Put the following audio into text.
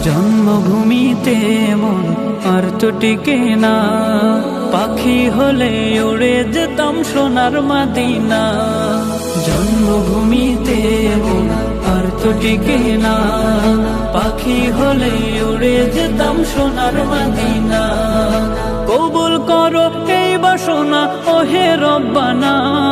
জন্মভূমিতে মন আর তো টিকে না। পাখি হলে উড়ে যেতাম সোনার মাদিনা। জন্মভূমিতে মন আর তো টিকে না। পাখি হলে উড়ে যেতাম সোনার মাদিনা। কবুল করো এই বাসনা, ওহে রব্বানা।